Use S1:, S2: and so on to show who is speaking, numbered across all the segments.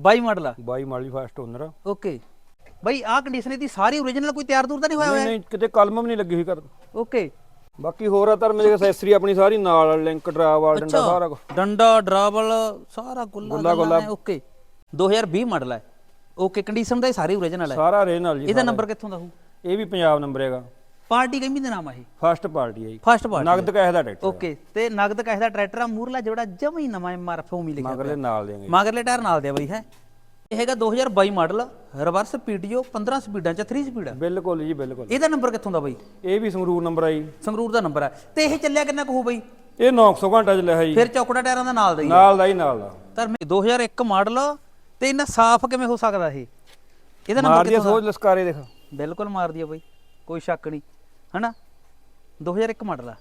S1: 22 model ਆ।
S2: ਬਾਈ ਮਾਲੀ first owner
S1: okay. ਬਈ ਆਹ ਕੰਡੀਸ਼ਨ ਇਹਦੀ ਸਾਰੀ ਓਰੀਜਨਲ ਕੋਈ ਤਿਆਰ ਦੂਰ ਤਾਂ ਨਹੀਂ ਹੋਇਆ
S2: ਨਹੀਂ
S1: ਹੋਇਆ?
S2: ਨਹੀਂ ਕਿਤੇ ਕਲਮ ਵੀ ਨਹੀਂ ਲੱਗੀ ਹੋਈ ਕਰ
S1: ਓਕੇ।
S2: ਬਾਕੀ ਹੋਰ ਆ ਧਰਮ ਦੀ ਐਕਸੈਸਰੀ ਆਪਣੀ ਸਾਰੀ ਨਾਲ ਲਿੰਕ ਡਰਾ ਵਾਲ ਡੰਡਾ ਸਾਰਾ ਕੁਛ।
S1: ਡੰਡਾ ਡਰਾਵਲ ਸਾਰਾ ਗੁੱਲਾ
S2: ਗੁੱਲਾ-
S1: ਓਕੇ। 2020 ਮਾਡਲ ਹੈ ਓਕੇ ਕੰਡੀਸ਼ਨ ਦਾ ਇਹ ਸਾਰੇ ਓਰੀਜਨਲ ਹੈ।
S2: ਸਾਰਾ ਰੇ ਨਾਲ ਜੀ
S1: ਇਹਦਾ ਨੰਬਰ ਕਿੱਥੋਂ ਦਾ ਹੋਊ?
S2: ਇਹ ਵੀ ਪੰਜਾਬ ਨੰਬਰ ਹੈਗਾ।
S1: ਪਾਰਟੀ ਕਿੰਨੀ ਦੇ ਨਾਮ ਆ ਇਹ।
S2: ਫਸਟ ਪਾਰਟੀ ਹੈ ਜੀ।
S1: ਫਸਟ ਪਾਰਟੀ
S2: ਨਗਦ ਕੈਸ਼ ਦਾ ਟਰੈਕਟਰ
S1: ਓਕੇ ਤੇ ਨਗਦ ਕੈਸ਼ ਦਾ ਟਰੈਕਟਰ ਆ ਮੂਰਲਾ ਜਿਹੜਾ ਜਮਾ ਹੀ ਨਵਾਂ ਐਮਆਰਐਫ ਉਮੀ ਲਿਖਿਆ
S2: ਮਗਰ ਦੇ ਨਾਲ ਦੇਂਗੇ
S1: ਮਗਰਲੇ ਟਾਇਰ ਨਾਲ ਦੇ ਬਈ ਹੈ। ਇਹ ਹੈਗਾ 2022 ਮਾਡਲ ਰਿਵਰਸ ਪੀਟੀਓ 15 ਸਪੀਡਾਂ ਚ 3 ਸਪੀਡ ਆ।
S2: ਬਿਲਕੁਲ ਜੀ ਬਿਲਕੁਲ।
S1: ਇਹਦਾ ਨੰਬਰ ਕਿੱਥੋਂ ਦਾ ਬਈ?
S2: ਇਹ ਵੀ ਸੰਗਰੂਰ ਨੰਬਰ ਆ ਜੀ।
S1: ਸੰਗਰੂਰ ਦਾ ਨੰਬਰ ਹੈ ਤੇ ਇਹ ਚੱਲਿਆ ਕਿੰਨਾ ਕੁ ਹੋ ਬਈ?
S2: ਇਹ 900 ਘੰਟਾ ਚ ਲਿਆ ਜੀ।
S1: ਫਿਰ ਚੌਕੜਾ ਟਾਇਰਾਂ ਦਾ ਨਾਲ ਦਾ ਹੀ ਆ।
S2: ਨਾਲ ਦਾ ਹੀ ਨਾਲ ਦਾ।
S1: ਤਾਂ 2001 ਮਾਡਲ ਤੇ ਇਹਨਾਂ ਸਾਫ਼ ਕਿਵੇਂ ਹੋ ਸਕਦਾ ਇਹ? ਇਹਦਾ ਨੰਬਰ
S2: ਮਾਰਦੀ ਆ
S1: ਕਿੱਥੋਂ
S2: ਸੋਚ ਲਸਕਾਰੇ ਦੇਖ।
S1: ਦਾ ਬਿਲਕੁਲ ਮਾਰਦੀ ਆ ਬਈ ਕੋਈ ਸ਼ੱਕ ਨਹੀਂ। ਹਨਾ? 2001 ਮਾਡਲ ਆ।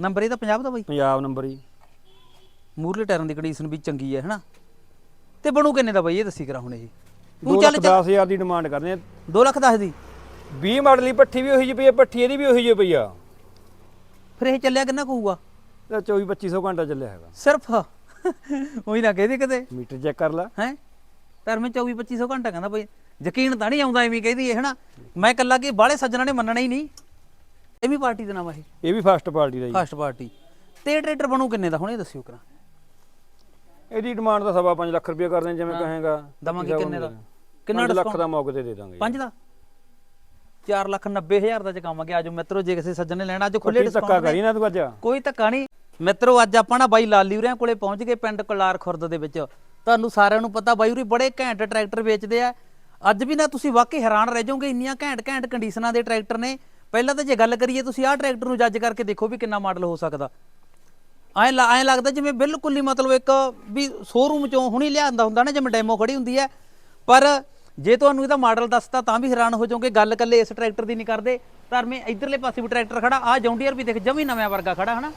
S1: ਨੰਬਰ ਇਹਦਾ ਪੰਜਾਬ ਦਾ ਬਈ?
S2: ਪੰਜਾਬ ਨੰਬਰ ਜੀ।
S1: ਮੂਰਲੇ ਟਾਇਰਾਂ ਦੀ ਕੰਡੀਸ਼ਨ ਵੀ ਚੰਗੀ ਹੈ ਹਨਾ? ਤੇ ਬਣੂ ਕਿੰਨੇ ਦਾ ਬਈ ਇਹ ਦੱਸੀ ਕਰਾ ਹੁਣ ਇਹ।
S2: 2
S1: ਤੂੰ ਚੱਲ
S2: 10000 ਦੀ ਡਿਮਾਂਡ ਕਰਦੇ ਆ।
S1: 2 ਲੱਖ ਦੱਸ ਦੀ।
S2: 20 ਮਾਡਲ ਦੀ ਪੱਠੀ ਵੀ ਉਹੀ ਜਿਹੀ ਪਈ ਆ ਪੱਠੀ ਇਹਦੀ ਵੀ ਉਹੀ ਜਿਹੀ ਪਈ ਆ।
S1: ਫਿਰ ਇਹ ਚੱਲਿਆ ਕਿੰਨਾ ਕੁ ਹੋਊਗਾ?
S2: ਤੇ 24 2500 ਘੰਟਾ ਚੱਲਿਆ ਹੈਗਾ।
S1: ਸਿਰਫ? ਉਹੀ ਨਾ ਕਹਦੇ ਕਿਤੇ।
S2: ਮੀਟਰ ਚੈੱਕ ਕਰ ਲੈ।
S1: ਹੈ? ਪਰ ਮੈਂ 24 2500 ਘੰਟਾ ਕਹਿੰਦਾ ਬਈ ਯਕੀਨ ਤਾਂ ਨਹੀਂ ਆਉਂਦਾ ਐਵੇਂ ਕਹਦੀ ਹੈ ਹਨਾ? ਮੈਂ ਕੱਲਾ ਕਿ ਬਾਹਲੇ ਸੱਜਣਾ ਨੇ ਮੰਨਣਾ ਹੀ ਨਹੀਂ। ਇਹ ਵੀ ਪਾਰਟੀ ਦਾ ਨਾਮ ਹੈ ਇਹ।
S2: ਵੀ ਫਸਟ ਪਾਰਟੀ ਦਾ ਜੀ।
S1: First party. ਤੇ ਟਰੈਕਟਰ ਬਣੂ ਕਿੰਨੇ ਦਾ? ਹੁਣ ਇਹ ਦੱਸਿਓ ਕਰਾਂ।
S2: ਇਹਦੀ ਡਿਮਾਂਡ ਤਾਂ ਸਵਾ 5 ਲੱਖ ਰੁਪਏ ਕਰਦੇ ਜਿਵੇਂ ਕਹੇਗਾ।
S1: ਦਵਾਂਗੇ ਕਿੰਨੇ ਦਾ?
S2: ਕਿੰਨਾ ਲੱਖ
S1: ਡਿਸਕਾਊਂਟ
S2: ਦਾ ਮੌਕੇ ਤੇ ਦੇ ਦਾਂਗੇ
S1: 5 ਦਾ? 4 ਲੱਖ 90 ਹਜ਼ਾਰ ਦਾ ਚਕਾਵਾਂਗੇ। ਆਜੋ ਮਿੱਤਰੋ ਜੇ ਕਿਸੇ ਸੱਜਣ ਨੇ ਲੈਣਾ ਅੱਜ ਖੁੱਲੇ
S2: ਧੱਕਾ ਕਰੀ ਨਾ ਤੂੰ ਅੱਜ।
S1: ਕੋਈ ਧੱਕਾ ਨਹੀਂ। ਮਿੱਤਰੋ ਅੱਜ ਆਪਾਂ ਨਾ ਬਾਈ ਲਾਲੀ ਉਰਿਆਂ ਕੋਲੇ ਪਹੁੰਚ ਗਏ ਪਿੰਡ ਕਲਾਰ ਖੁਰਦ ਦੇ ਵਿੱਚ। ਤੁਹਾਨੂੰ ਸਾਰਿਆਂ ਨੂੰ ਪਤਾ ਬਾਈ ਉਰੀ ਬੜੇ ਘੈਂਟ ਟਰੈਕਟਰ ਵੇਚਦੇ ਆ। ਅੱਜ ਵੀ ਨਾ ਤੁਸੀਂ ਵਾਕਈ ਹੈਰਾਨ ਰਹਿ ਜਾਓਗੇ ਇੰਨੀਆਂ ਘੈਂਟ ਘੈਂਟ ਕੰਡੀਸ਼ਨਾਂ ਦੇ ਟਰੈਕਟਰ ਨੇ। ਪਹਿਲਾਂ ਤਾਂ ਜੇ ਗੱਲ ਕਰੀਏ ਤੁਸੀਂ ਆਹ ਟਰੈਕਟਰ ਨੂੰ ਜੱਜ ਕਰਕੇ ਦੇਖੋ ਵੀ ਕਿੰਨਾ ਮਾਡਲ ਹੋ ਸਕਦਾ। ਐਂ ਐਂ ਲੱਗਦਾ ਜਿਵੇਂ ਬਿਲਕੁਲ ਹੀ ਮਤਲਬ ਇੱਕ ਵੀ ਸ਼ੋਰੂਮ ਚੋਂ ਹੁਣੀ ਲਿਆਂਦਾ ਹੁੰਦਾ ਨਾ ਜਿਵੇਂ ਡੈਮੋ ਖੜੀ ਹੁੰਦੀ ਹੈ। ਪਰ ਜੇ ਤੁਹਾਨੂੰ ਇਹਦਾ ਮਾਡਲ ਦੱਸਤਾ ਤਾਂ ਵੀ ਹੈਰਾਨ ਹੋ ਜਾਓਗੇ ਗੱਲ ਕੱਲੇ ਇਸ ਟਰੈਕਟਰ ਦੀ ਨਹੀਂ ਕਰਦੇ। ਧਰਮੇ ਇਧਰਲੇ ਪਾਸੇ ਵੀ ਟਰੈਕਟਰ ਖੜਾ ਆ ਜੌਂਡੀਅਰ ਵੀ ਦੇਖ ਜਮੀ ਨਵੇਂ ਵਰਗਾ ਖੜਾ ਹਨਾ?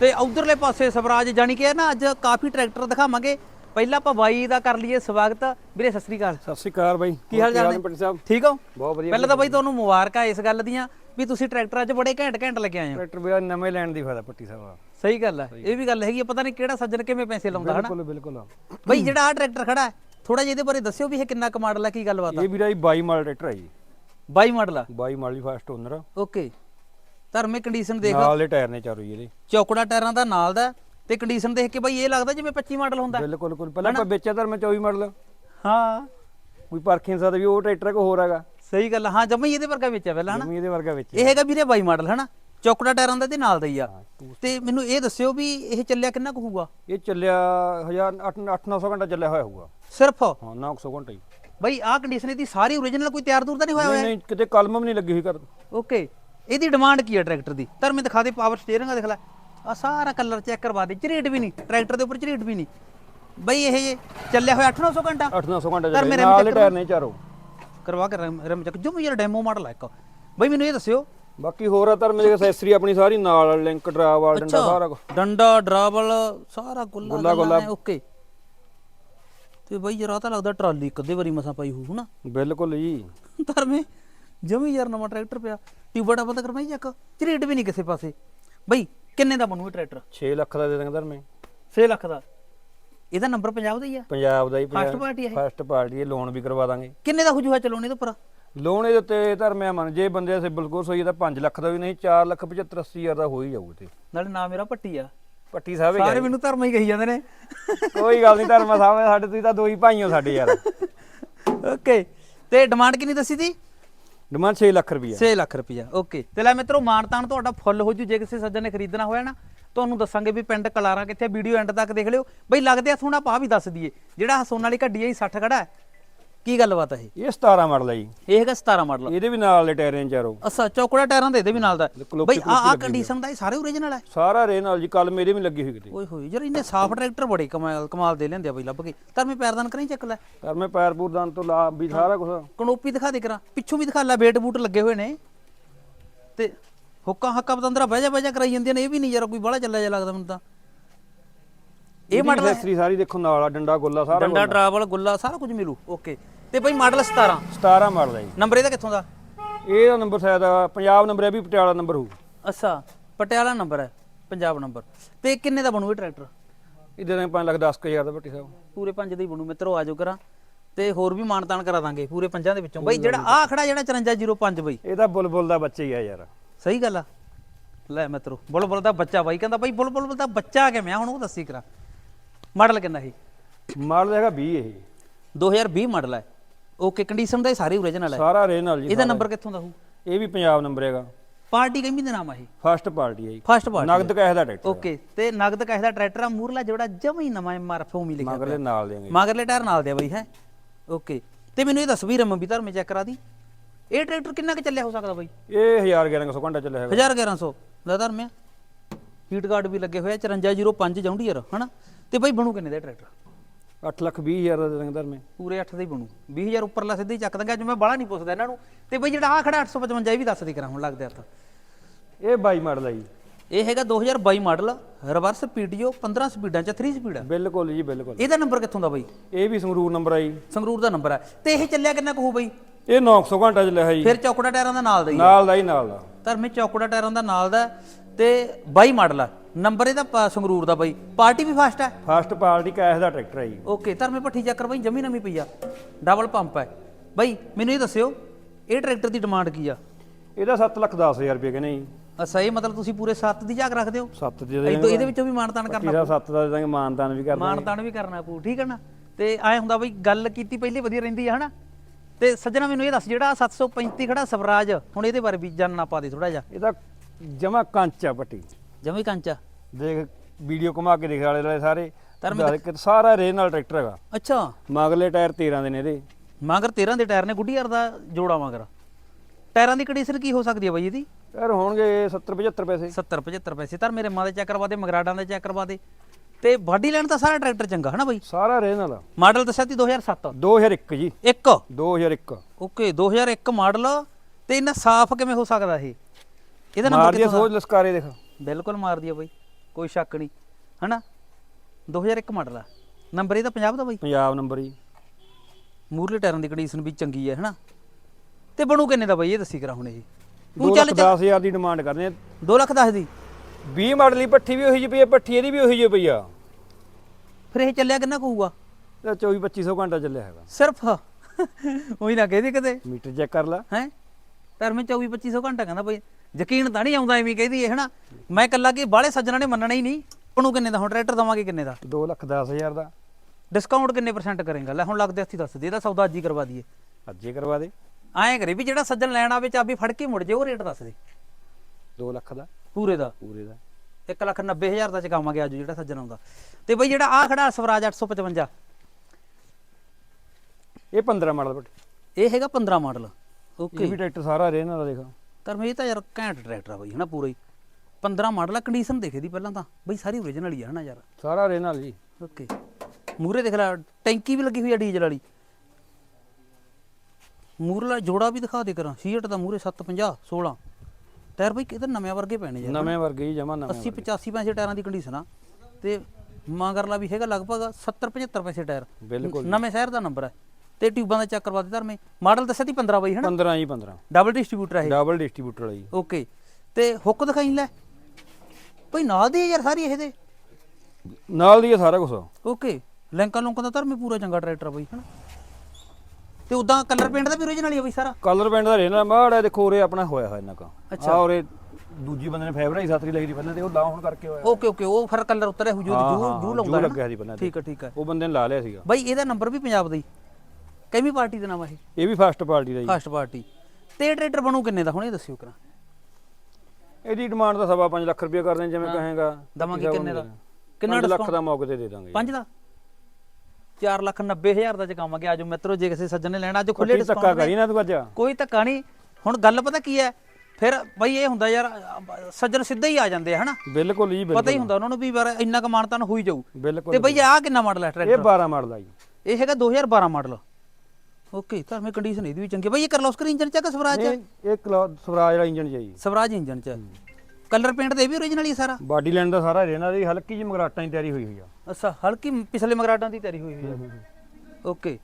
S1: ਤੇ ਉਧਰਲੇ ਪਾਸੇ ਸਵਰਾਜ ਜਾਨੀ ਕਿ ਨਾ ਅੱਜ ਕਾਫੀ ਟਰੈਕਟਰ ਦਿਖਾਵਾਂਗੇ। ਪਹਿਲਾਂ ਆਪਾਂ ਬਾਈ ਦਾ ਕਰ ਲਈਏ ਸਵਾਗਤ। ਵੀਰੇ ਸਤਿ ਸ੍ਰੀ ਅਕਾਲ।
S2: ਸਤਿ ਸ਼੍ਰੀ ਅਕਾਲ ਬਾਈ।
S1: ਕੀ ਹਾਲ ਚਾਲ
S2: ਨੇ
S1: ਨੇ?
S2: ਪਟਿ ਸਾਹਿਬ?
S1: ਠੀਕ ਹੋ?
S2: ਬਹੁਤ ਵਧੀਆ
S1: ਪਹਿਲਾਂ ਤਾਂ ਬਾਈ ਤੁਹਾਨੂੰ ਮੁਬਾਰਕਾਂ ਇਸ ਗੱਲ ਦੀਆਂ। ਵੀ ਤੁਸੀਂ ਟਰੈਕਟਰ ਅੱਜ ਬੜੇ ਘੈਂਟ ਘੈਂਟ ਲੈ ਕੇ ਆਏ ਹੋ।
S2: ਟਰੈਕਟਰ ਵੀ ਨਵੇਂ ਲੈਣ ਦੀ ਫਾਇਦਾ ਪੱਟੀ ਸਾਹਿਬ
S1: ਸਹੀ ਗੱਲ ਹੈ ਇਹ ਵੀ ਗੱਲ ਹੈਗੀ ਆ ਪਤਾ ਨਹੀਂ ਕਿਹੜਾ ਸੱਜਣ ਕਿਵੇਂ ਪੈਸੇ ਲਾਉਂਦਾ ਹਨਾ?
S2: ਬਿਲਕੁਲ ਬਿਲਕੁਲ
S1: ਬਈ ਜਿਹੜਾ ਆ ਟਰੈਕਟਰ ਖੜਾ ਹੈ ਥੋੜਾ ਜਿਹਾ ਇਹਦੇ ਬਾਰੇ ਦੱਸਿਓ ਵੀ ਇਹ ਕਿੰਨਾ ਕੁ ਮਾਡਲ ਹੈ ਕੀ ਗੱਲਬਾਤ ਆ?
S2: ਇਹ ਵੀਰਾ ਜੀ 22 ਮਾਡਲ ਟਰੈਕਟਰ ਹੈ ਜੀ।
S1: 22 ਮਾਡਲ ਆ?
S2: 22 model first owner
S1: okay. Dharme condition ਦੇਖ।
S2: ਨਾਲ ਦੇ ਟਾਇਰ ਨੇ ਚਾਰੋ ਜੀ ਇਹਦੇ।
S1: ਚੌਕੜਾ ਟਾਇਰਾਂ ਦਾ ਨਾਲ ਦਾ ਤੇ ਕੰਡੀਸ਼ਨ ਦੇਖ ਕੇ ਬਈ ਇਹ ਲੱਗਦਾ ਜਿਵੇਂ 25 ਮਾਡਲ ਹੁੰਦਾ।
S2: ਬਿਲਕੁਲ ਕੋਲ ਪਹਿਲਾਂ ਆਪਾਂ ਵੇਚਿਆ ਤਾਂ ਮੈਂ 24 ਮਾਡਲ।
S1: ਹਾਂ।
S2: ਕੋਈ ਪਰਖ ਨਹੀਂ ਸਕਦਾ ਵੀ ਉਹ ਟਰੈਕਟਰ ਕੋ ਹੋਰ ਹੈਗਾ।
S1: ਸਹੀ ਗੱਲ ਆ। ਹਾਂ ਜਮਾ ਹੀ ਇਹਦੇ ਵਰਗਾ ਵੇਚਿਆ ਪਹਿਲਾਂ ਹਨਾ?
S2: ਜਮੀ ਇਹਦੇ ਵਰਗਾ ਵੇਚਿਆ
S1: ਇਹ ਹੈਗਾ ਵੀਰੇ 22 ਮਾਡਲ ਹਨਾ? ਚੌਕੜਾ ਟਾਇਰਾਂ ਦਾ ਤੇ ਨਾਲ ਦਾ ਹੀ ਆ। ਤੇ ਮੈਨੂੰ ਇਹ ਦੱਸਿਓ ਵੀ ਇਹ ਚੱਲਿਆ ਕਿੰਨਾ ਕੁ ਹੋਊਗਾ?
S2: ਇਹ ਚੱਲਿਆ 1000 8-900 ਘੰਟਾ ਚੱਲਿਆ ਹੋਇਆ ਹੋਊਗਾ।
S1: ਸਿਰਫ?
S2: ਹਾਂ 900 ਘੰਟਾ ਹੀ।
S1: ਬਈ ਆਹ ਕੰਡੀਸ਼ਨ ਇਹਦੀ ਸਾਰੀ ਓਰੀਜਨਲ ਕੋਈ ਤਿਆਰ ਦੂਰ ਤਾਂ ਨਹੀਂ ਹੋਇਆ
S2: ਨਹੀਂ
S1: ਹੋਇਆ?
S2: ਨਹੀਂ ਕਿਤੇ ਕਲਮ ਵੀ ਨਹੀਂ ਲੱਗੀ ਹੋਈ ਕਰ
S1: ਓਕੇ ਇਹਦੀ ਡਿਮਾਂਡ ਕੀ ਹੈ ਟਰੈਕਟਰ ਦੀ? ਧਰਮੇ ਦਿਖਾ ਦੇ ਪਾਵਰ ਸਟੀਅਰਿੰਗ ਆ ਦੇਖ ਲੈ। ਆ ਸਾਰਾ ਕਲਰ ਚੈੱਕ ਕਰਵਾ ਦੇ ਝਰੀਟ ਵੀ ਨਹੀਂ ਟਰੈਕਟਰ ਦੇ ਉੱਪਰ ਝਰੀਟ ਵੀ ਨਹੀਂ। ਬਈ ਇਹ ਚੱਲਿਆ ਹੋਇਆ 800 ਘੰਟਾ।
S2: 8-900 ਘੰਟਾ ਚੱਲਿਆ। ਨਾਲ ਟਾਇਰ ਨੇ ਚਾਰੋ।
S1: ਕਰਵਾ ਕੇ ਰੈਮ ਰੈਮ ਚੱਕ। ਜਮ ਯਾਰ ਡੈਮੋ ਮਾਡਲ ਹੈ ਇੱਕ। ਬਈ ਮੈਨੂੰ ਇਹ ਦੱਸਿਓ।
S2: ਬਾਕੀ ਹੋਰ ਆ ਧਰਮ ਦੀ ਐਕਸੈਸਰੀ ਆਪਣੀ ਸਾਰੀ ਨਾਲ ਲਿੰਕ ਡਰਾ ਵਾਲ ਡੰਡਾ ਸਾਰਾ ਕੁਛ।
S1: ਡੰਡਾ ਡਰਾਵਲ ਸਾਰਾ ਗੁੱਲਾ
S2: ਗੁੱਲਾ-
S1: ਗੱਲਾਂ ਓਕੇ ਤੇ ਬਈ ਜਰਾ ਤਾਂ ਲੱਗਦਾ ਟਰਾਲੀ ਕਦੇ ਵਾਰੀ ਮਸਾਂ ਪਾਈ ਹੋਊ ਹਨਾ?
S2: ਬਿਲਕੁਲ ਜੀ।
S1: ਧਰਮੇ ਜਮੀ ਯਾਰ ਨਵਾਂ ਟਰੈਕਟਰ ਪਿਆ। ਟਿਊਬਾ ਟਾਪਾ ਤਾਂ ਕਰਵਾਈ ਚੱਕ। ਝਰੀਟ ਵੀ ਨਹੀਂ ਕਿਸੇ ਪਾਸੇ। ਬਈ ਕਿੰਨੇ ਦਾ ਬਣੂ ਇਹ ਟਰੈਕਟਰ
S2: 6 ਲੱਖ ਦਾ ਦੇ ਦਾਂਗੇ ਧਰਮੇ।
S1: 6 ਲੱਖ ਦਾ? ਇਹਦਾ ਨੰਬਰ ਪੰਜਾਬ ਦਾ ਹੀ ਆ।
S2: ਪੰਜਾਬ ਦਾ ਹੀ
S1: ਫਸਟ ਪਾਰਟੀ ਹੈ
S2: ਫਸਟ ਪਾਰਟੀ ਇਹ ਲੋਨ ਵੀ ਕਰਵਾ ਦਾਂਗੇ।
S1: ਕਿੰਨੇ ਦਾ ਹੋ ਜੂਗਾ ਚਲਾਉਣੇ ਦੇ ਉੱਪਰ?
S2: ਲੋਨ ਇਹਦੇ ਉੱਤੇ ਧਰਮਿਆ ਮੰਨ ਜੇ ਬੰਦੇ ਦਾ ਸਿਬਲ ਸਕੋਰ ਤਾਂ 5 ਲੱਖ ਦਾ ਵੀ ਨਹੀਂ 4 ਲੱਖ 75 80 ਹਜ਼ਾਰ ਦਾ ਹੋ ਹੀ ਜਾਊ ਤੇ
S1: ਨਾਲੇ ਨਾਮ ਮੇਰਾ ਪੱਟੀ ਆ।
S2: ਪੱਟੀ ਸਾਹਿਬ ਹੀ
S1: ਸਾਰੇ ਮੈਨੂੰ ਧਰਮ ਹੀ ਕਹੀ ਜਾਂਦੇ ਨੇ।
S2: ਕੋਈ ਗੱਲ ਨਹੀਂ ਧਰਮਾ ਸਾਹਿਬ ਸਾਡੇ ਤੁਸੀਂ ਤਾਂ ਦੋ ਹੀ ਭਾਈ ਹੋ ਸਾਡੇ ਯਾਰ।
S1: ਓਕੇ ਤੇ ਡਿਮਾਂਡ ਕਿੰਨੀ ਦੱਸੀ ਸੀ
S2: ਡਿਮਾਂਡ 6 ਲੱਖ ਰੁਪਈਆ।
S1: 6 ਲੱਖ ਰੁਪਈਆ ਓਕੇ ਤੇ ਲੈ ਮਿੱਤਰੋ ਮਾਨਤਾਨ ਤੁਹਾਡਾ ਫੁੱਲ ਹੋ ਜੂ ਜੇ ਕਿਸੇ ਸੱਜਣ ਨੇ ਖਰੀਦਣਾ ਹੋਇਆ ਨਾ ਤੁਹਾਨੂੰ ਦੱਸਾਂਗੇ ਵੀ ਪਿੰਡ ਕਲਾਰਾਂ ਕਿੱਥੇ ਵੀਡੀਓ ਐਂਡ ਤੱਕ ਦੇਖ ਲਿਓ। ਬਈ ਲੱਗਦੇ ਆ ਥੋੜਾ ਪਾ ਵੀ ਦੱਸ ਦਈਏ। ਜਿਹੜਾ ਸੋਨ ਵਾਲੀ ਗੱਡੀ ਹੈ 60 ਖੜਾ ਹੈ। ਕੀ ਗੱਲਬਾਤ ਹੈ ਇਹ?
S2: ਇਹ 17 ਮਾਡਲ ਹੈ ਜੀ।
S1: ਇਹ ਹੈਗਾ 17 ਮਾਡਲ।
S2: ਇਹਦੇ ਵੀ ਨਾਲ ਦੇ ਟਾਇਰ ਨੇ ਚਾਰੋ।
S1: ਅੱਛਾ ਚੌਕੜਾ ਟਾਇਰਾਂ ਦੇ ਇਹਦੇ ਵੀ ਨਾਲ ਦਾ। ਬਈ ਆ ਆ ਕੰਡੀਸ਼ਨ ਦਾ ਇਹ ਸਾਰੇ ਓਰੀਜਨਲ ਹੈ
S2: ਸਾਰਾ ਰੇ ਨਾਲ ਜੀ ਕੱਲ ਮੇਰੇ ਵੀ ਲੱਗੀ ਹੋਈ ਕਿਤੇ।
S1: ਓਏ ਹੋਏ ਯਾਰ ਇਹਨੇ ਸਾਫ਼ ਟਰੈਕਟਰ ਬੜੇ ਕਮਾਲ ਕਮਾਲ ਦੇ ਲੈਂਦੇ ਆ ਬਈ ਲੱਭ ਕੇ। ਤਾਂ ਮੈਂ ਪੈਰਦਾਨ ਕਰੀ ਚੱਕ ਲੈ।
S2: ਪਰ ਮੈਂ ਪੈਰ ਪੂਰਦਾਨ ਤੋਂ ਲਾ ਵੀ ਸਾਰਾ ਕੁਝ
S1: ਕਨੋਪੀ ਦਿਖਾ ਦੇ ਕਰਾਂ। ਪਿੱਛੋਂ ਵੀ ਦਿਖਾ ਲੈ ਬੇਟ ਬੂਟ ਲੱਗੇ ਹੋਏ ਨੇ। ਤੇ ਹੁੱਕਾ ਹੱਕਾ ਪਤੰਦਰਾ ਬਹਿ ਜਾ ਬਹਿ ਜਾ ਕਰਾਈ ਜਾਂਦੀਆਂ ਨੇ ਇਹ ਵੀ ਨਹੀਂ ਯਾਰ ਕੋਈ ਬੜਾ ਚੱਲਿਆ ਜਿਹਾ ਲੱਗਦਾ ਮੈਨੂੰ ਤਾਂ। ਇਹ ਮਾਡਲ
S2: ਐਕਸੈਸਰੀ ਸਾਰੀ ਦੇਖੋ ਨਾਲ ਆ ਡੰਡਾ ਗੋਲਾ ਸਾਰਾ
S1: ਡੰਡਾ ਟਰਾਵਲ ਗੁੱਲਾ ਸਾਰਾ ਕੁਝ ਮਿਲੂ ਓਕੇ ਤੇ ਬਈ ਮਾਡਲ 17
S2: 17 ਮਾਡਲ ਹੈ ਜੀ।
S1: ਨੰਬਰ ਇਹਦਾ ਕਿੱਥੋਂ ਦਾ?
S2: ਇਹਦਾ ਨੰਬਰ ਸ਼ਾਇਦ ਪੰਜਾਬ ਨੰਬਰ ਹੈ ਵੀ ਪਟਿਆਲਾ ਨੰਬਰ ਹੋਊ।
S1: ਅੱਛਾ ਪਟਿਆਲਾ ਨੰਬਰ ਹੈ ਪੰਜਾਬ ਨੰਬਰ। ਤੇ ਕਿੰਨੇ ਦਾ ਬਣੂ ਇਹ ਟਰੈਕਟਰ
S2: ਇਹਦੇ ਨਾਲ 5 ਲੱਖ 10 ਹਜ਼ਾਰ ਦਾ ਭੱਟੀ ਸਾਹਿਬ।
S1: ਪੂਰੇ ਪੰਜ ਦਾ ਹੀ ਬਣੂ ਮਿੱਤਰੋ ਆਜੋ ਕਰਾਂ। ਤੇ ਹੋਰ ਵੀ ਮਾਨਤਾਨ ਕਰਾ ਦਾਂਗੇ ਪੂਰੇ ਪੰਜਾਂ ਦੇ ਵਿੱਚੋਂ। ਬਈ ਜਿਹੜਾ ਆ ਖੜਾ ਜਿਹੜਾ 5405 ਬਈ।
S2: ਇਹ ਤਾਂ ਬੁਲਬੁਲ ਦਾ ਬੱਚਾ ਹੀ ਆ ਯਾਰ।
S1: ਸਹੀ ਗੱਲ ਆ। ਲੈ ਮਿੱਤਰੋ ਬੁਲਬੁਲ ਦਾ ਬੱਚਾ ਬਾਈ ਕਹਿੰਦਾ ਬਾਈ ਬੁਲਬੁਲ ਦਾ ਬੱਚਾ ਕਿਵੇਂ ਆ? ਹੁਣ ਉਹ ਦੱਸੀ ਕਰਾਂ। ਮਾਡਲ ਕਿੰਨਾ ਇਹ
S2: ਮਾਡਲ ਹੈਗਾ 20 ਇਹ।
S1: 2020 ਮਾਡਲ ਹੈ ਓਕੇ ਕੰਡੀਸ਼ਨ ਦਾ ਇਹ ਸਾਰੇ ਓਰੀਜਨਲ ਹੈ
S2: ਸਾਰਾ ਰੇ ਨਾਲ ਜੀ
S1: ਇਹਦਾ ਨੰਬਰ ਕਿੱਥੋਂ ਦਾ ਹੋਊ?
S2: ਇਹ ਵੀ ਪੰਜਾਬ ਨੰਬਰ ਹੈਗਾ।
S1: ਪਾਰਟੀ ਕਹਿੰਦੀ ਦੇ ਨਾਮ ਆ ਇਹ?
S2: ਫਸਟ ਪਾਰਟੀ ਹੈ ਜੀ।
S1: ਫਸਟ ਪਾਰਟੀ
S2: ਨਗਦ ਕੈਸ਼ ਦਾ ਟਰੈਕਟਰ
S1: ਓਕੇ ਤੇ ਨਗਦ ਕੈਸ਼ ਦਾ ਟਰੈਕਟਰ ਆ ਮੂਰਲਾ ਜਿਹੜਾ ਜਮਾ ਹੀ ਨਵਾਂ ਐਮਆਰਐਫ ਉਮੀ ਲਿਖਿਆ
S2: ਮਗਰਲੇ ਨਾਲ ਦੇਾਂਗੇ
S1: ਮਗਰਲੇ ਟਾਇਰ ਨਾਲ ਦੇ ਬਈ ਹੈ? ਓਕੇ ਤੇ ਮੈਨੂੰ ਇਹ ਦੱਸ ਵੀ ਰਮਨ ਵੀ ਧਰਮੇ ਚੈੱਕ ਕਰਾ ਦੀ। ਇਹ ਟਰੈਕਟਰ ਕਿੰਨਾ ਕੁ ਚੱਲਿਆ ਹੋ ਸਕਦਾ ਬਈ?
S2: ਇਹ 1100 ਘੰਟਾ ਚੱਲਿਆ ਹੈਗਾ।
S1: 1100 ਲੈ ਧਰਮਿਆ ਹੀਟ ਗਾਰਡ ਵੀ ਲੱਗੇ ਹੋਏ ਆ 5405 ਜੌਂਡੀਅਰ ਹਨਾ? ਤੇ ਬਈ ਬਣੂ ਕਿੰਨੇ ਦਾ ਟਰੈਕਟਰ?
S2: 8 ਲੱਖ 20 ਹਜ਼ਾਰ ਦਾ ਦੇ ਦਾਂਗੇ ਧਰਮੇ
S1: ਪੂਰੇ 8 ਦਾ ਹੀ ਬਣੂ। 20000 ਉੱਪਰਲਾ ਸਿੱਧਾ ਹੀ ਚੱਕ ਦਾਂਗਾ ਅੱਜ ਮੈਂ ਬਾਹਲਾ ਨਹੀਂ ਪੁੱਛਦਾ ਇਹਨਾਂ ਨੂੰ। ਤੇ ਬਈ ਜਿਹੜਾ ਆ ਖੜਾ 855 ਇਹ ਵੀ ਦੱਸ ਦੇ ਕਰਾਂ ਹੁਣ ਲੱਗਦਾ ਹੱਥ।
S2: ਇਹ 22 ਮਾਡਲ ਹੈ ਜੀ।
S1: ਇਹ ਹੈਗਾ 2022 ਮਾਡਲ ਰਿਵਰਸ ਪੀਟੀਓ 15 ਸਪੀਡਾਂ ਚ 3 ਸਪੀਡ।
S2: ਬਿਲਕੁਲ ਜੀ ਬਿਲਕੁਲ।
S1: ਇਹਦਾ ਨੰਬਰ ਕਿੱਥੋਂ ਦਾ ਬਈ?
S2: ਇਹ ਵੀ ਸੰਗਰੂਰ ਨੰਬਰ ਆ ਜੀ।
S1: ਸੰਗਰੂਰ ਦਾ ਨੰਬਰ ਹੈ ਤੇ ਇਹ ਚੱਲਿਆ ਕਿੰਨਾ ਕੁ ਹੋਊ ਬਈ?
S2: ਇਹ 900 ਘੰਟਾ ਚੱਲਿਆ ਹੈ ਜੀ।
S1: ਫਿਰ ਚੌਕੜਾ ਟਾਇਰਾਂ ਦਾ ਨਾਲ ਦਾ ਹੀ।
S2: ਨਾਲ ਦਾ ਹੀ ਨਾਲ ਦਾ।
S1: ਧਰਮੇ ਚੌਕੜਾ ਟਾਇਰਾਂ ਦਾ ਨਾਲ ਦਾ ਤੇ 22 ਮਾਡਲ ਆ। ਨੰਬਰ ਇਹਦਾ ਪ- ਸੰਗਰੂਰ ਦਾ ਬਈ। ਪਾਰਟੀ ਵੀ ਫਾਸਟ ਹੈ?
S2: ਫਸਟ ਪਾਰਟੀ ਕੈਸ਼ ਦਾ ਟਰੈਕਟਰ ਹੈ ਜੀ।
S1: ਓਕੇ ਧਰਮੇ ਭੱਠੀ ਚੱਕਰ ਬਈ ਜਮੀ ਨਵੀਂ ਪਈ ਆ। ਡਬਲ ਪੰਪ ਹੈ। ਬਈ ਮੈਨੂੰ ਇਹ ਦੱਸਿਓ ਇਹ ਟਰੈਕਟਰ ਦੀ ਡਿਮਾਂਡ ਕੀ ਆ?
S2: ਇਹਦਾ 7 ਲੱਖ 10 ਹਜ਼ਾਰ ਰੁਪਏ ਕਹਿੰਦੇ ਜੀ।
S1: ਅਸਾ ਇਹ ਮਤਲਬ ਤੁਸੀਂ ਪੂਰੇ 7 ਦੀ ਝਾਕ ਰੱਖਦੇ ਹੋ?
S2: 7 ਦੇ
S1: ਇਹਦੇ ਇਹਦੇ ਵਿੱਚੋਂ ਵੀ ਮਾਨਤਾਨ ਕਰਨਾ
S2: ਇਹਦਾ 7 ਦਾ ਦੇ ਦਾਂਗੇ ਮਾਨਦਾਨ ਵੀ ਕਰ ਦਾਂਗੇ
S1: ਮਾਨਤਾਨ ਵੀ ਕਰਨਾ ਪਊ ਠੀਕ ਹੈ ਨਾ? ਤੇ ਐ ਹੁੰਦਾ ਬਈ ਗੱਲ ਕੀਤੀ ਪਹਿਲੇ ਵਧੀਆ ਰਹਿੰਦੀ ਆ ਹਨਾ? ਤੇ ਸੱਜਣਾ ਮੈਨੂੰ ਇਹ ਦੱਸ ਜਿਹੜਾ 735 ਖੜਾ ਸਵਰਾਜ ਹੁਣ ਇਹਦੇ ਬਾਰੇ ਵੀ ਜਾਨਣਾ ਪਾ ਦੇ ਥੋੜਾ ਜਿਹਾ।
S2: ਇਹਦਾ ਜਮਾ ਕੰਚ ਆ ਪੱਟੀ।
S1: ਜਮੀ ਕੰਚਾ
S2: ਦੇਖ ਵੀਡੀਓ ਘੁਮਾ ਕੇ ਦੇਖ ਵਾਲੇ ਸਾਰੇ।
S1: ਧਰਮ
S2: ਦੱਸ ਕਿ ਸਾਰਾ ਰੇ ਨਾਲ ਟਰੈਕਟਰ ਹੈਗਾ।
S1: ਅੱਛਾ।
S2: ਮਗਲੇ ਟਾਇਰ 13 ਦੇ ਨੇ ਇਹਦੇ।
S1: ਮਗਰ 13 ਦੇ ਟਾਇਰ ਨੇ ਗੁੱਡੀ ਯਾਰ ਦਾ ਜੋੜਾ ਮਗਰ। ਟਾਇਰਾਂ ਦੀ ਕੰਡੀਸ਼ਨ ਕੀ ਹੋ ਸਕਦੀ ਹੈ ਬਾਈ ਇਹਦੀ?
S2: ਯਾਰ ਹੋਣਗੇ 70 75 ਪੈਸੇ।
S1: 70 75 ਪੈਸੇ। ਤਾਂ ਮੇਰੇ ਮਾਂ ਦੇ ਚੈੱਕ ਕਰਵਾ ਦੇ ਮਗਰਾਡਾਂ ਦੇ ਚੈੱਕ ਕਰਵਾ ਦੇ। ਤੇ ਬਾਡੀ ਲੈਣ ਤਾਂ ਸਾਰਾ ਟਰੈਕਟਰ ਚੰਗਾ ਹਨਾ ਬਾਈ?
S2: ਸਾਰਾ ਰੇ ਨਾਲ
S1: ਮਾਡਲ ਦੱਸਿਆ ਤੀ 2007
S2: 2001 ਜੀ।
S1: 1
S2: 2001
S1: ਓਕੇ 2001 ਮਾਡਲ ਤੇ ਇਹਨਾਂ ਸਾਫ਼ ਕਿਵੇਂ ਹੋ ਸਕਦਾ ਇਹ? ਇਹਦਾ ਨੰਬਰ ਕਿੱਥੋਂ
S2: ਸੋਚ ਲਸਕਾਰੇ ਦੇਖ।
S1: ਬਿਲਕੁਲ ਮਾਰਦੀ ਆ ਬਾਈ ਕੋਈ ਸ਼ੱਕ ਨਹੀਂ ਹਨਾ? 2001 ਮਾਡਲ ਆ। ਨੰਬਰ ਇਹਦਾ 50 ਦਾ ਬਾਈ?
S2: ਪੰਜਾਬ ਨੰਬਰ ਜੀ।
S1: ਮੂਰਲੇ ਟਾਇਰਾਂ ਦੀ ਕੰਡੀਸ਼ਨ ਵੀ ਚੰਗੀ ਹੈ ਹਨਾ? ਤੇ ਬਣੂ ਕਿੰਨੇ ਦਾ ਬਾਈ ਇਹ ਦੱਸੀ ਕਰਾ ਹੁਣ ਇਹ।
S2: 2
S1: ਤੂੰ ਚੱਲ
S2: 10 ਹਜ਼ਾਰ ਦੀ ਡਿਮਾਂਡ ਕਰਦੇ ਆ।
S1: 2 ਲੱਖ ਦੱਸ ਦੀ।
S2: 20 ਮਾਡਲ ਦੀ ਪੱਠੀ ਵੀ ਉਹੀ ਜਿਹੀ ਪਈ ਆ ਪੱਠੀ ਇਹਦੀ ਵੀ ਉਹੀ ਜਿਹੀ ਪਈ ਆ।
S1: ਫਿਰ ਇਹ ਚੱਲਿਆ ਕਿੰਨਾ ਕੁ ਹੋਊਗਾ?
S2: ਇਹਦਾ 24 2500 ਘੰਟਾ ਚੱਲਿਆ ਹੈਗਾ।
S1: ਸਿਰਫ? ਉਹੀ ਨਾ ਕਹਦੇ ਕਦੇ
S2: ਮੀਟਰ ਚੈੱਕ ਕਰ ਲੈ।
S1: ਹੈ? ਪਰ ਮੈਂ 24 2500 ਘੰਟਾ ਕਹਿੰਦਾ ਬਈ ਯਕੀਨ ਤਾਂ ਨਹੀਂ ਆਉਂਦਾ ਐਵੇਂ ਕਹਦੀ ਇਹ ਹਨਾ ਮੈਂ ਕੱਲਾ ਕਿ ਬਾਹਲੇ ਸੱਜਣਾ ਨੇ ਮੰਨਣਾ ਹੀ ਨਹੀਂ। ਉਹਨੂੰ ਕਿੰਨੇ ਦਾ? ਹੁਣ ਟਰੈਕਟਰ ਦਵਾਂਗੇ ਕਿੰਨੇ ਦਾ?
S2: 2 ਲੱਖ 10 ਹਜ਼ਾਰ ਦਾ।
S1: ਡਿਸਕਾਊਂਟ ਕਿੰਨੇ ਪਰਸੈਂਟ ਕਰੇਗਾ? ਲੈ ਹੁਣ ਲੱਗਦੇ ਹੱਥੀ ਦੱਸ ਦੇ ਇਹਦਾ ਸੌਦਾ ਅੱਜ ਹੀ ਕਰਵਾ ਦਈਏ।
S2: ਅੱਜੇ ਕਰਵਾ ਦੇ।
S1: ਐਂ ਕਰੇ ਵੀ ਜਿਹੜਾ ਸੱਜਣ ਲੈਣ ਆਵੇ ਚਾਬੀ ਫੜ ਕੇ ਮੁੜ ਜੇ ਉਹ ਰੇਟ ਦੱਸ ਦੇ।
S2: 2 ਲੱਖ ਦਾ।
S1: ਪੂਰੇ ਦਾ।
S2: ਪੂਰੇ ਦਾ।
S1: 1 ਲੱਖ 90 ਹਜ਼ਾਰ ਦਾ ਚਕਾਵਾਂਗੇ ਅੱਜ ਜਿਹੜਾ ਸੱਜਣ ਆਉਂਦਾ। ਤੇ ਬਈ ਜਿਹੜਾ ਆ ਖੜਾ ਸਵਰਾਜ 855
S2: ਇਹ 15 ਮਾਡਲ ਪੱਠੀ
S1: ਇਹ ਹੈਗਾ 15 ਮਾਡਲ। ਓਕੇ
S2: ਇਹ ਵੀ ਟਰੈਕਟਰ ਸਾਰਾ ਰੇ ਨਾਲ ਦੇਖ।
S1: ਤਾਂ ਇਹ ਤਾਂ ਯਾਰ ਘੈਂਟ ਟਰੈਕਟਰ ਆ ਬਈ ਹਨਾ ਪੂਰਾ ਹੀ। 15 ਮਾਡਲ ਆ ਕੰਡੀਸ਼ਨ ਦੇਖੇ ਦੀ ਪਹਿਲਾਂ ਤਾਂ। ਬਈ ਸਾਰੀ ਓਰੀਜਨਲ ਹੀ ਆ ਹਨਾ ਯਾਰ।
S2: ਸਾਰਾ ਰੇ ਨਾਲ ਜੀ।
S1: ਓਕੇ ਮੂਰੇ ਦੇਖ ਲੈ ਟੈਂਕੀ ਵੀ ਲੱਗੀ ਹੋਈ ਆ ਡੀਜ਼ਲ ਵਾਲੀ। ਮੂਰਲਾ ਜੋੜਾ ਵੀ ਦਿਖਾ ਦੇ ਕਰਾਂ। ਸੀਟ ਦਾ ਮੂਰੇ 750 16 ਟਾਇਰ ਬਈ ਕਿਤੇ ਨਵੇਂ ਵਰਗੇ ਪੈਣੇ ਯਾਰ।
S2: ਨਵੇਂ ਵਰਗੇ ਹੀ ਜਮਾ ਨਵੇਂ
S1: 80 85 ਪੈਸੇ ਟਾਇਰਾਂ ਦੀ ਕੰਡੀਸ਼ਨ ਆ। ਤੇ ਮਗਰਲਾ ਵੀ ਹੈਗਾ ਲਗਭਗ 70 75 ਪੈਸੇ ਟਾਇਰ।
S2: ਬਿਲਕੁਲ
S1: ਨਵੇਂ ਸ਼ਹਿਰ ਦਾ ਨੰਬਰ ਹੈ ਤੇ ਟਿਊਬਾਂ ਦਾ ਚੈੱਕ ਕਰਵਾ ਦੇ ਧਰਮੇ ਮਾਡਲ ਦੱਸਿਆ ਤੀ 15 ਬਈ ਹਨਾ?
S2: 15 ਜੀ 15
S1: ਡਬਲ ਡਿਸਟ੍ਰੀਬਿਊਟਰ ਹੈ
S2: ਡਬਲ ਡਿਸਟ੍ਰੀਬਿਊਟਰ ਜੀ।
S1: ਓਕੇ ਤੇ ਹੁੱਕ ਦਿਖਾਈ ਲੈ। ਬਈ ਨਾਲ ਦੀ ਹੈ ਯਾਰ ਸਾਰੀ ਇਹਦੇ
S2: ਨਾਲ ਦੀ ਹੈ ਸਾਰਾ ਕੁਝ
S1: ਓਕੇ ਲਿੰਕਾਂ ਲੋਕਾਂ ਦਾ ਧਰਮੇ ਪੂਰਾ ਚੰਗਾ ਟਰੈਕਟਰ ਬਈ ਹਨਾ? ਤੇ ਉਦਾਂ ਕਲਰ ਪੇਂਟ ਦਾ ਵੀ ਓਰੀਜਨਲ ਹੀ ਆ ਬਈ ਸਾਰਾ?
S2: ਕਲਰ ਪੈਂਟ ਦਾ ਰੇ ਨਾਲ ਮਾੜਾ ਦੇਖੋ ਉਰੇ ਆਪਣਾ ਹੋਇਆ ਹੋਇਆ ਇਹਨਾਂ ਕਾ।
S1: ਅੱਛਾ।
S2: ਆ ਉਰੇ ਦੂਜੀ ਬੰਦੇ ਨੇ ਫੈਬਰਾ ਹੀ ਸਾਤਰੀ ਲਈ ਦੀ ਪਹਿਲਾਂ ਤੇ ਉਹ ਲਾ ਹੁਣ ਕਰਕੇ ਹੋਇਆ।
S1: ਓਕੇ ਓਕੇ ਉਹ ਫਿਰ ਕਲਰ ਉਤਰਿਆ
S2: ਹਾਂ,
S1: ਜੂ
S2: ਹਾਂ,
S1: ਜੂ
S2: ਜੂ
S1: ਲਾਉਂਦਾ ਹੈ
S2: ਲੱਗਿਆ
S1: ਨਾ?
S2: ਸੀ ਪਹਿਲਾਂ ਤੇ।
S1: ਠੀਕ ਹੈ ਠੀਕ ਹੈ
S2: ਉਹ ਬੰਦੇ ਨੇ ਲਾ ਲਿਆ ਸੀਗਾ।
S1: ਬਈ ਇਹਦਾ ਨੰਬਰ ਵੀ ਪੰਜਾਬ ਦਾ ਹੀ। ਕਿੰਨੀ ਪਾਰਟੀ ਦਾ ਨਾਮ ਹੈ ਇਹ?
S2: ਇਹ ਵੀ ਫਸਟ ਪਾਰਟੀ ਦਾ ਜੀ
S1: ਫਸਟ ਪਾਰਟੀ। ਤੇ ਟਰੈਕਟਰ ਬਣੂ ਕਿੰਨੇ ਦਾ ਹੁਣ ਇਹ ਦੱਸਿਓ ਕਰਾਂ
S2: ਇਹਦੀ ਡਿਮਾਂਡ ਤਾਂ ਸਵਾ 5 ਲੱਖ ਰੁਪਏ ਕਰਦੇ ਜਿਵੇਂ ਕਹੇਗਾ।
S1: ਦਵਾਂਗੇ ਕਿੰਨੇ ਦਾ?
S2: ਕਿੰਨਾ
S1: ਕਿੰਨਾ
S2: ਲੱਖ ਦਾ ਮੌਕੇ ਤੇ ਦੇ ਦਾਂਗੇ
S1: ਪੰਜ ਦਾ? 4 ਲੱਖ 90 ਹਜ਼ਾਰ ਦਾ ਚਕਾਵਾਂਗੇ। ਆਜੋ ਮਿੱਤਰੋ ਜੇ ਕਿਸੇ ਸੱਜਣ ਨੇ ਲੈਣਾ ਅੱਜ ਖੁੱਲੇ
S2: ਧੱਕਾ
S1: ਡਿਸਕਾਊਂਟ
S2: ਕਰੀ ਨਾ ਤੂੰ ਅੱਜ।
S1: ਕੋਈ ਧੱਕਾ ਨਹੀਂ। ਹੁਣ ਗੱਲ ਪਤਾ ਕੀ ਹੈ? ਫਿਰ ਬਈ ਇਹ ਹੁੰਦਾ ਯਾਰ ਸੱਜਣ ਸਿੱਧਾ ਹੀ ਆ ਜਾਂਦੇ ਆ ਹਨਾ?
S2: ਬਿਲਕੁਲ ਜੀ
S1: ਪਤਾ ਹੀ
S2: ਬਿਲਕੁਲ
S1: ਹੁੰਦਾ ਉਹਨਾਂ ਨੂੰ ਵੀ ਯਾਰ ਇੰਨਾ ਕਮਾਨਤਾ ਨਾ ਹੋਈ ਜਾਊ।
S2: ਬਿਲਕੁਲ
S1: ਤੇ ਬਈ ਆਹ ਕਿੰਨਾ ਮਾਡਲ ਹੈ
S2: ਇਹ
S1: ਟਰੈਕਟਰ
S2: 12 ਮਾਡਲ ਦਾ ਜੀ।
S1: ਇਹ ਹੈਗਾ 2012 ਮਾਡਲ। ਓਕੇ ਤਾਂ ਮੈਂ ਕੰਡੀਸ਼ਨ ਇਹਦੀ ਵੀ ਚੰਗੀ। ਬਈ ਇਹ ਕਰਲੋਸਕਰ ਇੰਜਨ ਚ ਹੈ ਕਿ ਸਵਰਾਜ?
S2: ਇਹ ਇਹ ਸਵਰਾਜ ਵਾਲਾ ਇੰਜਨ ਜੀ।
S1: ਸਵਰਾਜ ਇੰਜਨ ਚ। ਕਲਰ ਪੇਂਟ ਦੇ ਵੀ ਓਰੀਜਨਲ ਹੀ ਸਾਰਾ?
S2: ਬਾਡੀ ਲਾਈਨ ਦਾ ਸਾਰਾ ਰੇਨਾ ਦੀ ਹਲਕੀ ਜਿਹੀ ਮਗਰਾਟਾਂ ਦੀ ਤਿਆਰੀ ਹੋਈ ਹੋਈ ਆ।
S1: ਅੱਛਾ ਹਲਕੀ ਪਿਛਲੇ ਮਗਰਾਟਾਂ ਦੀ ਤਿਆਰੀ ਹੋਈ ਹੋਈ ਹੈ ਓਕੇ।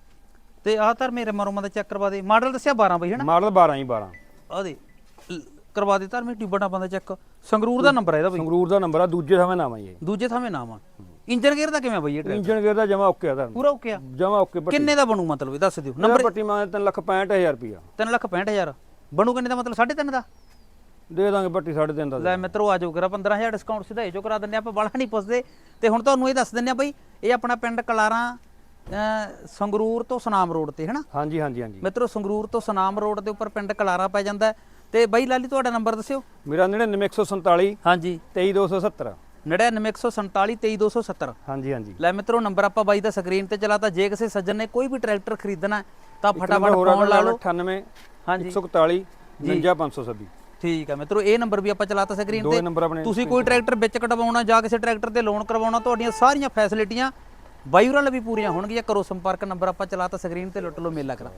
S1: ਤੇ ਆਹ ਤਾਂ ਮੇਰੇ ਮਰੋਮਾ ਦਾ ਚੈੱਕ ਕਰਵਾ ਦੇ। ਮਾਡਲ ਦੱਸਿਆ 12 ਬਈ ਹਨਾ
S2: ਮਾਡਲ 12 ਹੀ 12
S1: ਆ ਦੇ ਲ- ਕਰਵਾ ਦੇ ਧਰਮੇ ਟਿਊਬਾਂ ਟਾਪਾਂ ਦਾ ਚੈੱਕ। ਸੰਗਰੂਰ ਦਾ ਨੰਬਰ ਹੈ ਇਹਦਾ ਬਈ।
S2: ਸੰਗਰੂਰ ਦਾ ਨੰਬਰ ਆ ਦੂਜੇ ਥਾਵੇਂ ਨਾਮ ਆ ਜੀ ਇਹ।
S1: ਦੂਜੇ ਥਾਵੇਂ ਨਾਮ ਆ। ਇੰਜਨ ਗੇਅਰ ਦਾ ਕਿਵੇਂ ਬਈ ਇਹ ਟਰੈਕਟਰ?
S2: ਇੰਜਨ ਗੇਅਰ ਦਾ ਜਮਾ ਓਕੇ ਆ ਧਰਮ
S1: ਪੂਰਾ ਓਕੇ ਆ?
S2: ਜਮਾ ਓਕੇ ਪੱਟੀ।
S1: ਕਿੰਨੇ ਦਾ ਬਣੂ ਮਤਲਬ ਇਹ? ਦੱਸ ਦਿਓ।
S2: ਨੰਬਰ
S1: ਨੰਬਰ
S2: ਪੱਟੀ ਮਾਂ 3 ਲੱਖ 65000 ਰੁਪਿਆ
S1: 3 ਲੱਖ 65000 ਬਣੂ ਕਿੰਨੇ ਦਾ ਮਤਲਬ? 3.5 ਦਾ?
S2: ਦੇ ਦਾਂਗੇ ਪੱਟੀ 3.5 ਦਾ
S1: ਲੈ ਮਿੱਤਰੋ ਆ ਜਾਓ ਕਰਾ 15000 ਡਿਸਕਾਊਂਟ ਸਿੱਧਾ ਇਹ ਚੋਂ ਕਰਾ ਦਿੰਨੇ ਆਪਾਂ ਬਾਲਾ ਨਹੀਂ ਪੁੱਛਦੇ। ਤੇ ਹੁਣ ਤੁਹਾਨੂੰ ਇਹ ਦੱਸ ਦਿੰਨੇ ਆ ਬਈ ਇਹ ਆਪਣਾ ਪਿੰਡ ਕਲਾਰਾਂ ਸੰਗਰੂਰ ਤੋਂ ਸੁਨਾਮ ਰੋਡ ਤੇ ਹੈਨਾ?
S2: ਹਾਂਜੀ ਹਾਂਜੀ ਹਾਂਜੀ।
S1: ਮਿੱਤਰੋ ਸੰਗਰੂਰ ਤੋਂ ਸੁਨਾਮ ਰੋਡ ਦੇ ਉੱਪਰ ਪਿੰਡ ਕਲਾਰਾਂ ਪੈ ਜਾਂਦਾ। ਤੇ ਬਈ ਲਾਲੀ ਤੁਹਾਡਾ ਨੰਬਰ ਦੱਸਿਓ।
S2: ਮੇਰਾ 99147
S1: ਹਾਂਜੀ।
S2: 23270
S1: 99147 23270
S2: ਹਾਂਜੀ ਹਾਂਜੀ।
S1: ਲੈ ਮਿੱਤਰੋ ਨੰਬਰ ਆਪਾਂ ਬਾਈ ਦਾ ਸਕਰੀਨ ਤੇ ਚਲਾਤਾ ਜੇ ਕਿਸੇ ਸੱਜਣ ਨੇ ਕੋਈ ਵੀ ਟਰੈਕਟਰ ਖਰੀਦਣਾ ਤਾਂ ਫਟਾਫਟ ਫੋਨ ਲਾ ਲਓ।
S2: 98
S1: ਹਾਂਜੀ।
S2: 141 59526
S1: ਠੀਕ ਹੈ ਮਿੱਤਰੋ ਇਹ ਨੰਬਰ ਵੀ ਆਪਾਂ ਚਲਾਤਾ ਸਕਰੀਨ
S2: ਦੋ
S1: ਤੇ।
S2: ਨੰਬਰ ਆਪਣੇ
S1: ਤੁਸੀਂ ਕੋਈ ਟਰੈਕਟਰ ਵਿੱਚ ਕਟਵਾਉਣਾ ਜਾਂ ਕਿਸੇ ਟਰੈਕਟਰ ਤੇ ਲੋਨ ਕਰਵਾਉਣਾ ਤੁਹਾਡੀਆਂ ਸਾਰੀਆਂ ਫੈਸਿਲਿਟੀਆਂ ਬਾਈ ਹੋਰਾਂ ਲਈ ਵੀ ਪੂਰੀਆਂ ਹੋਣਗੀਆਂ। ਕਰੋ ਸੰਪਰਕ ਨੰਬਰ ਆਪਾਂ ਚਲਾਤਾ ਸਕਰੀਨ ਤੇ ਲੁੱਟ ਲਓ ਮੇਲਾ ਕਰਾ